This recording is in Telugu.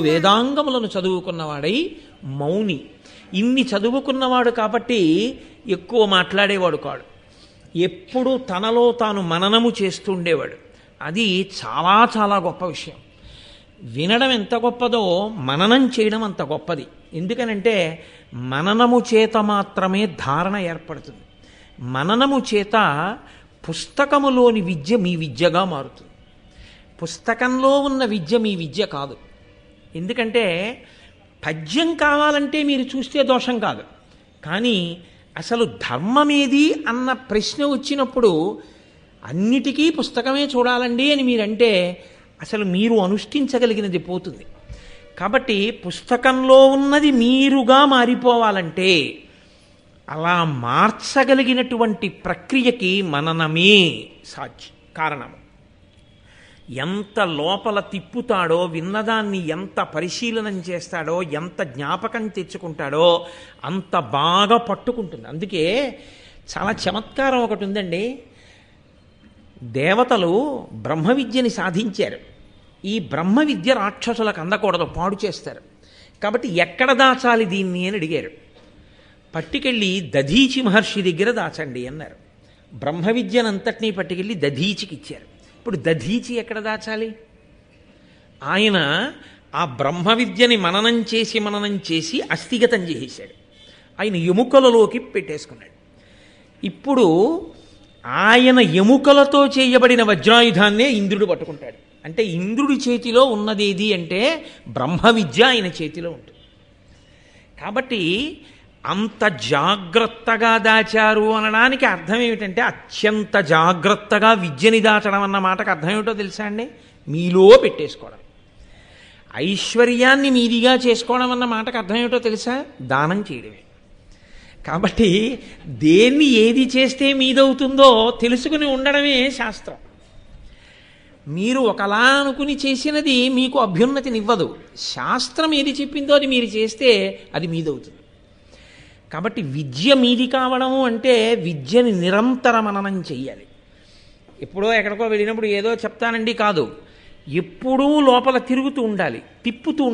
వేదాంగములను చదువుకున్నవాడై మౌని. ఇన్ని చదువుకున్నవాడు కాబట్టి ఎక్కువ మాట్లాడేవాడు కాడు. ఎప్పుడు తనలో తాను మననము చేస్తుండేవాడు. అది చాలా చాలా గొప్ప విషయం. వినడం ఎంత గొప్పదో మననం చేయడం అంత గొప్పది. ఎందుకనంటే మననము చేత మాత్రమే ధారణ ఏర్పడుతుంది. మననము చేత పుస్తకములోని విద్య మీ విద్యగా మారుతుంది. పుస్తకంలో ఉన్న విద్య మీ విద్య కాదు. ఎందుకంటే పద్యం కావాలంటే మీరు చూస్తే దోషం కాదు. కానీ అసలు ధర్మమేది అన్న ప్రశ్న వచ్చినప్పుడు అన్నిటికీ పుస్తకమే చూడాలండి అని మీరంటే అసలు మీరు అనుష్ఠించగలిగినది పోతుంది. కాబట్టి పుస్తకంలో ఉన్నది మీరుగా మారిపోవాలంటే అలా మార్చగలిగినటువంటి ప్రక్రియకి మననమే సాధ్యం కారణము ఎంత లోపల తిప్పుతాడో విన్నదాన్ని ఎంత పరిశీలనం చేస్తాడో ఎంత జ్ఞాపకం తెచ్చుకుంటాడో అంత బాగా పట్టుకుంటుంది. అందుకే చాలా చమత్కారం ఒకటి ఉందండి. దేవతలు బ్రహ్మ విద్యని సాధించారు. ఈ బ్రహ్మ విద్య రాక్షసులకు అందకూడదు పాడు చేస్తారు. కాబట్టి ఎక్కడ దాచాలి దీన్ని అని అడిగారు. పట్టుకెళ్ళి దధీచి మహర్షి దగ్గర దాచండి అన్నారు. బ్రహ్మ విద్యనంతటినీ పట్టుకెళ్ళి దధీచికి ఇచ్చారు. ఇప్పుడు దధీచి ఎక్కడ దాచాలి? ఆయన ఆ బ్రహ్మ విద్యని మననం చేసి మననం చేసి అస్థిగతం చేసేశాడు. ఆయన ఎముకలలోకి పెట్టేసుకున్నాడు. ఇప్పుడు ఆయన ఎముకలతో చేయబడిన వజ్రాయుధాన్నే ఇంద్రుడు పట్టుకుంటాడు. అంటే ఇంద్రుడి చేతిలో ఉన్నదేది అంటే బ్రహ్మ విద్య ఆయన చేతిలో ఉంటుంది. కాబట్టి అంత జాగ్రత్తగా దాచారు అనడానికి అర్థం ఏమిటంటే అత్యంత జాగ్రత్తగా విద్యని దాచడం అన్న మాటకు అర్థం ఏమిటో తెలుసా అండి? మీలో పెట్టేసుకోవడం. ఐశ్వర్యాన్ని మీదిగా చేసుకోవడం అన్న మాటకు అర్థం ఏమిటో తెలుసా? దానం చేయడమే. కాబట్టి దేన్ని ఏది చేస్తే మీదవుతుందో తెలుసుకుని ఉండడమే శాస్త్రం. మీరు ఒకలా అనుకుని చేసినది మీకు అభ్యున్నతినివ్వదు. శాస్త్రం ఏది చెప్పిందో అది మీరు చేస్తే అది మీదవుతుంది. కాబట్టి విద్య మీది కావడము అంటే విద్యని నిరంతర మననం చెయ్యాలి. ఎప్పుడో ఎక్కడికో వెళ్ళినప్పుడు ఏదో చెప్తానండి కాదు. ఎప్పుడూ లోపల తిరుగుతూ ఉండాలి తిప్పుతూ